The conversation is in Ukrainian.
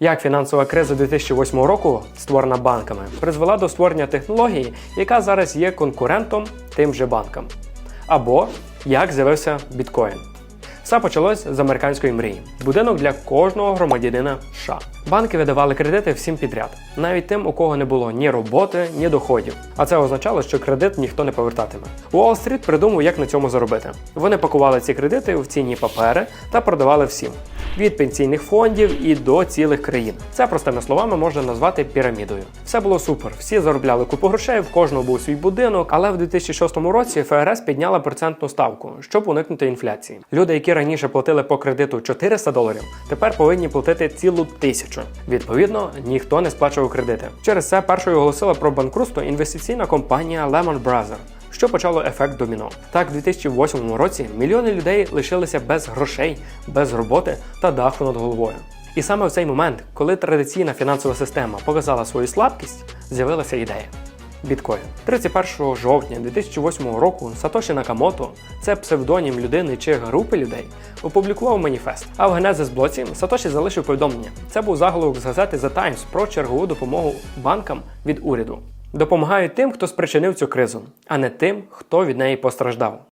Як фінансова криза 2008 року, створена банками, призвела до створення технології, яка зараз є конкурентом тим же банкам. Або як з'явився біткоін. Все почалось з американської мрії. Будинок для кожного громадянина США. Банки видавали кредити всім підряд, навіть тим, у кого не було ні роботи, ні доходів. А це означало, що кредит ніхто не повертатиме. Уолл-стріт придумав, як на цьому заробити. Вони пакували ці кредити в цінні папери та продавали всім. Від пенсійних фондів і до цілих країн. Це простими словами можна назвати пірамідою. Все було супер. Всі заробляли купу грошей, в кожного був свій будинок. Але в 2006 році ФРС підняла процентну ставку, щоб уникнути інфляції. Люди, які раніше платили по кредиту 400 доларів, тепер повинні платити цілу тисячу. Відповідно, ніхто не сплачував кредити. Через це першою оголосила про банкрутство інвестиційна компанія Lehman Brothers що почало ефект доміно. Так, у 2008 році мільйони людей лишилися без грошей, без роботи та даху над головою. І саме в цей момент, коли традиційна фінансова система показала свою слабкість, з'явилася ідея. Біткоін 31 жовтня 2008 року Сатоші Накамото, це псевдонім людини чи групи людей, опублікував маніфест. А в Genesis блоці Сатоші залишив повідомлення. Це був заголовок з газети The Times про чергову допомогу банкам від уряду. Допомагають тим, хто спричинив цю кризу, а не тим, хто від неї постраждав.